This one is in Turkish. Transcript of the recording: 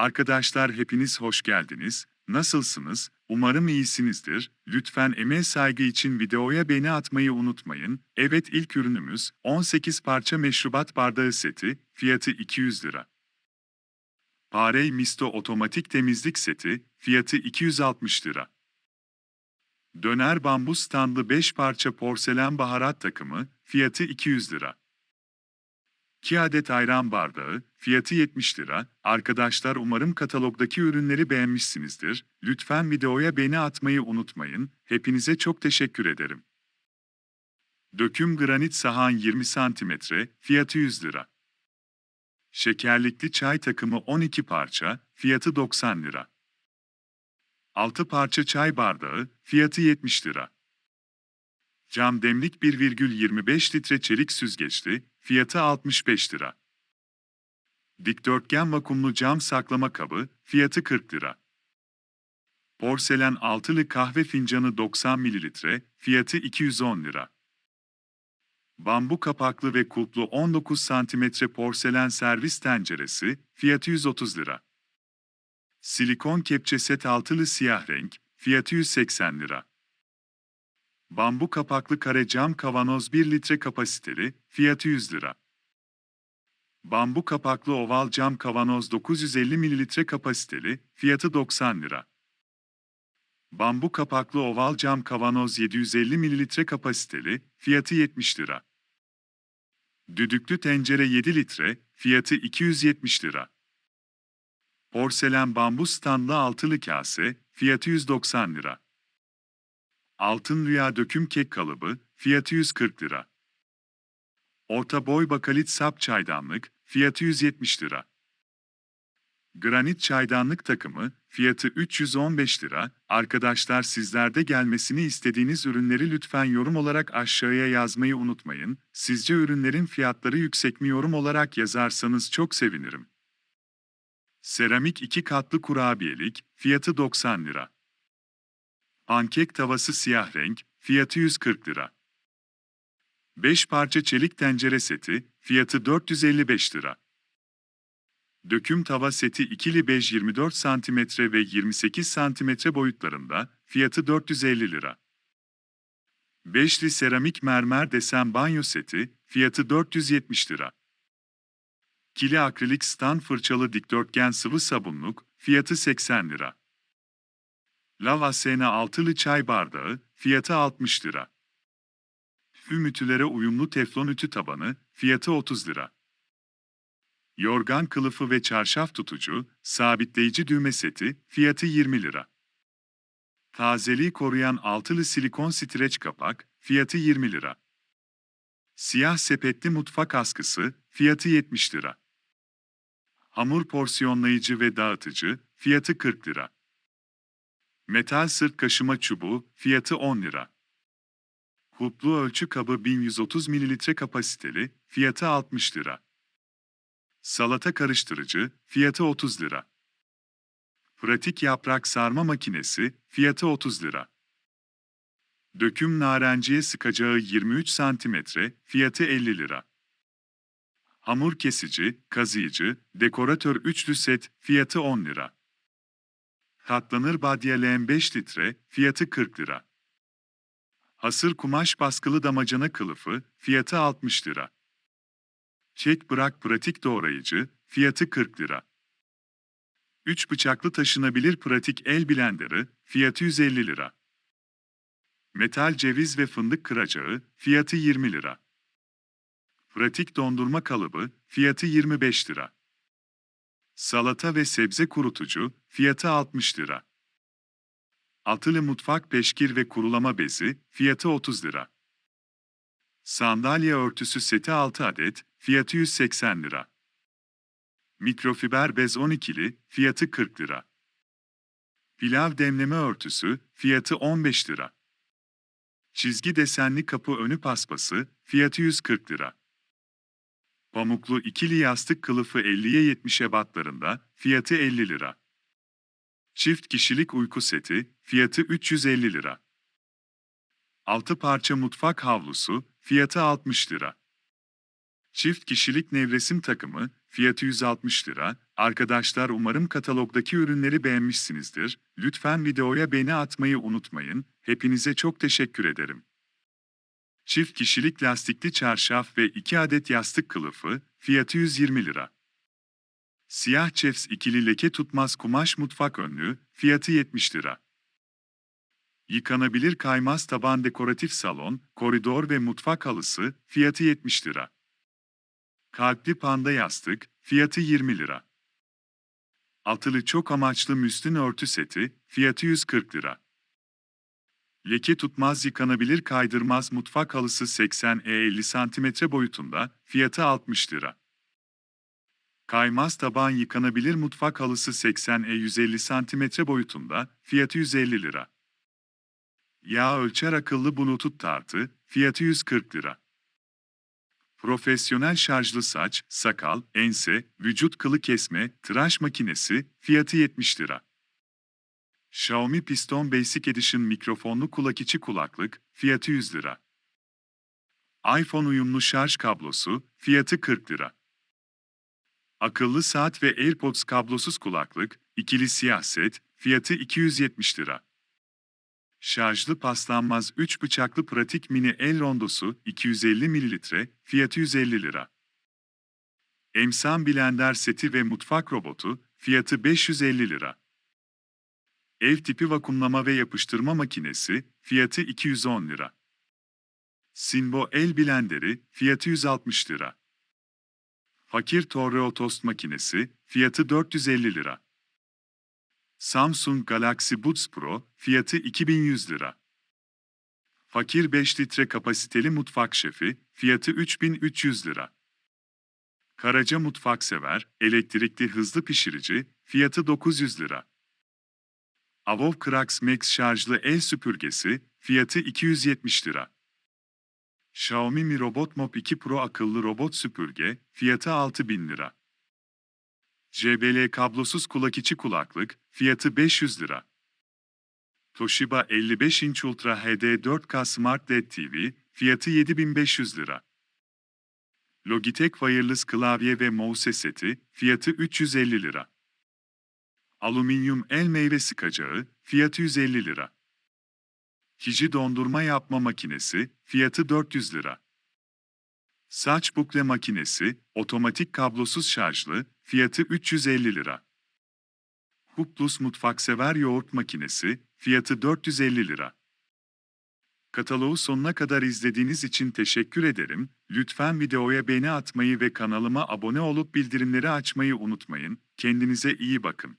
Arkadaşlar hepiniz hoş geldiniz. Nasılsınız? Umarım iyisinizdir. Lütfen emeğe saygı için videoya beğeni atmayı unutmayın. Evet ilk ürünümüz 18 parça meşrubat bardağı seti, fiyatı 200 lira. Parey Misto otomatik temizlik seti, fiyatı 260 lira. Döner bambu standlı 5 parça porselen baharat takımı, fiyatı 200 lira. 2 adet ayran bardağı, fiyatı 70 lira. Arkadaşlar umarım katalogdaki ürünleri beğenmişsinizdir. Lütfen videoya beğeni atmayı unutmayın. Hepinize çok teşekkür ederim. Döküm granit sahan 20 cm, fiyatı 100 lira. Şekerlikli çay takımı 12 parça, fiyatı 90 lira. 6 parça çay bardağı, fiyatı 70 lira. Cam demlik 1,25 litre çelik süzgeçli, fiyatı 65 lira. Dikdörtgen vakumlu cam saklama kabı, fiyatı 40 lira. Porselen altılı kahve fincanı 90 ml, fiyatı 210 lira. Bambu kapaklı ve kulplu 19 cm porselen servis tenceresi, fiyatı 130 lira. Silikon kepçe set altılı siyah renk, fiyatı 180 lira. Bambu kapaklı kare cam kavanoz 1 litre kapasiteli, fiyatı 100 lira. Bambu kapaklı oval cam kavanoz 950 ml kapasiteli, fiyatı 90 lira. Bambu kapaklı oval cam kavanoz 750 ml kapasiteli, fiyatı 70 lira. Düdüklü tencere 7 litre, fiyatı 270 lira. Porselen bambu standlı altılı kase, fiyatı 190 lira. Altın Rüya döküm kek kalıbı, fiyatı 140 lira. Orta boy bakalit sap çaydanlık, fiyatı 170 lira. Granit çaydanlık takımı, fiyatı 315 lira. Arkadaşlar sizlerde gelmesini istediğiniz ürünleri lütfen yorum olarak aşağıya yazmayı unutmayın. Sizce ürünlerin fiyatları yüksek mi yorum olarak yazarsanız çok sevinirim. Seramik 2 katlı kurabiyelik, fiyatı 90 lira. Pankek tavası siyah renk, fiyatı 140 lira. 5 parça çelik tencere seti, fiyatı 455 lira. Döküm tava seti ikili bej 24 cm ve 28 cm boyutlarında, fiyatı 450 lira. Beşli seramik mermer desen banyo seti, fiyatı 470 lira. Kili akrilik stand fırçalı dikdörtgen sıvı sabunluk, fiyatı 80 lira. Lavasena altılı çay bardağı, fiyatı 60 lira. Ümütülere uyumlu teflon ütü tabanı, fiyatı 30 lira. Yorgan kılıfı ve çarşaf tutucu, sabitleyici düğme seti, fiyatı 20 lira. Tazeliği koruyan altılı silikon streç kapak, fiyatı 20 lira. Siyah sepetli mutfak askısı, fiyatı 70 lira. Hamur porsiyonlayıcı ve dağıtıcı, fiyatı 40 lira. Metal sırt kaşıma çubuğu, fiyatı 10 lira. Huplu ölçü kabı 1130 ml kapasiteli, fiyatı 60 lira. Salata karıştırıcı, fiyatı 30 lira. Pratik yaprak sarma makinesi, fiyatı 30 lira. Döküm narenciye sıkacağı 23 cm, fiyatı 50 lira. Hamur kesici, kazıyıcı, dekoratör üçlü set, fiyatı 10 lira. Katlanır badyeleğen 5 litre, fiyatı 40 lira. Hasır kumaş baskılı damacana kılıfı, fiyatı 60 lira. Çek bırak pratik doğrayıcı, fiyatı 40 lira. 3 bıçaklı taşınabilir pratik el blenderı, fiyatı 150 lira. Metal ceviz ve fındık kıracağı, fiyatı 20 lira. Pratik dondurma kalıbı, fiyatı 25 lira. Salata ve sebze kurutucu, fiyatı 60 lira. Atılı mutfak peşkir ve kurulama bezi, fiyatı 30 lira. Sandalye örtüsü seti 6 adet, fiyatı 180 lira. Mikrofiber bez 12'li, fiyatı 40 lira. Pilav demleme örtüsü, fiyatı 15 lira. Çizgi desenli kapı önü paspası, fiyatı 140 lira. Pamuklu ikili yastık kılıfı 50'ye 70'e batlarında, fiyatı 50 lira. Çift kişilik uyku seti, fiyatı 350 lira. 6 parça mutfak havlusu, fiyatı 60 lira. Çift kişilik nevresim takımı, fiyatı 160 lira. Arkadaşlar umarım katalogdaki ürünleri beğenmişsinizdir. Lütfen videoya beğeni atmayı unutmayın. Hepinize çok teşekkür ederim. Çift kişilik lastikli çarşaf ve 2 adet yastık kılıfı, fiyatı 120 lira. Siyah çefs ikili leke tutmaz kumaş mutfak önlüğü, fiyatı 70 lira. Yıkanabilir kaymaz taban dekoratif salon, koridor ve mutfak halısı, fiyatı 70 lira. Kalpli panda yastık, fiyatı 20 lira. Altılı çok amaçlı müslin örtü seti, fiyatı 140 lira. Leke tutmaz yıkanabilir kaydırmaz mutfak halısı 80 e 50 cm boyutunda, fiyatı 60 lira. Kaymaz taban yıkanabilir mutfak halısı 80 e 150 cm boyutunda, fiyatı 150 lira. Yağ ölçer akıllı bluetooth tartı, fiyatı 140 lira. Profesyonel şarjlı saç, sakal, ense, vücut kılı kesme, tıraş makinesi, fiyatı 70 lira. Xiaomi Piston Basic Edition mikrofonlu kulak içi kulaklık, fiyatı 100 lira. iPhone uyumlu şarj kablosu, fiyatı 40 lira. Akıllı saat ve AirPods kablosuz kulaklık, ikili siyah set, fiyatı 270 lira. Şarjlı paslanmaz 3 bıçaklı pratik mini el rondosu 250 ml, fiyatı 150 lira. Emsan blender seti ve mutfak robotu, fiyatı 550 lira. Ev tipi vakumlama ve yapıştırma makinesi, fiyatı 210 lira. Sinbo el blenderi, fiyatı 160 lira. Fakir Torreo tost makinesi, fiyatı 450 lira. Samsung Galaxy Buds Pro, fiyatı 2100 lira. Fakir 5 litre kapasiteli mutfak şefi, fiyatı 3300 lira. Karaca mutfak sever, elektrikli hızlı pişirici, fiyatı 900 lira. Avov Krax Max şarjlı el süpürgesi, fiyatı 270 lira. Xiaomi Mi Robot Mop 2 Pro akıllı robot süpürge, fiyatı 6000 lira. JBL kablosuz kulak içi kulaklık, fiyatı 500 lira. Toshiba 55 inç Ultra HD 4K Smart LED TV, fiyatı 7500 lira. Logitech Wireless klavye ve mouse seti, fiyatı 350 lira. Alüminyum el meyve sıkacağı, fiyatı 150 lira. Kiji dondurma yapma makinesi, fiyatı 400 lira. Saç bukle makinesi, otomatik kablosuz şarjlı, fiyatı 350 lira. Huplus mutfaksever yoğurt makinesi, fiyatı 450 lira. Kataloğu sonuna kadar izlediğiniz için teşekkür ederim. Lütfen videoya beğeni atmayı ve kanalıma abone olup bildirimleri açmayı unutmayın. Kendinize iyi bakın.